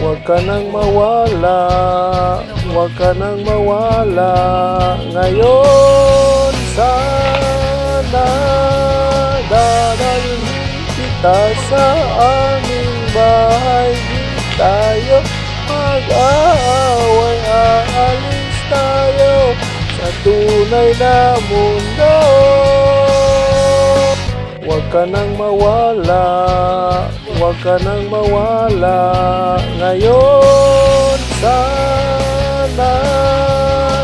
Huwag ka nang mawala, huwag ka nang mawala. Ngayon sana dadalhin kita sa aming bahay. Di tayo mag-aaway, aalis tayo sa tunay na mundo. Huwag ka nang mawala, huwag ka nang mawala Ngayon. Sana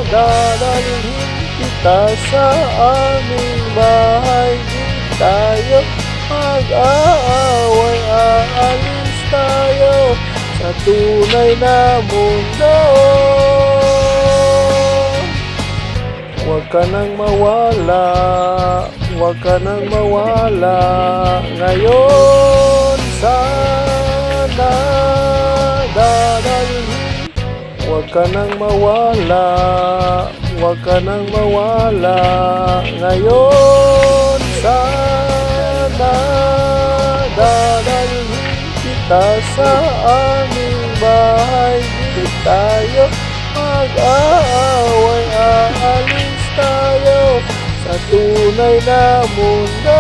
dadalhin kita sa aming bahay. Di tayo mag-aaway, aalis tayo sa tunay na mundo. Huwag ka nang mawala, huwag ka nang mawala Ngayon Huwag ka nang mawala, huwag ka nang mawala Ngayon. Sana dadalhin kita sa aming bahay. Di tayo mag-aaway, aalis tayo sa tunay na mundo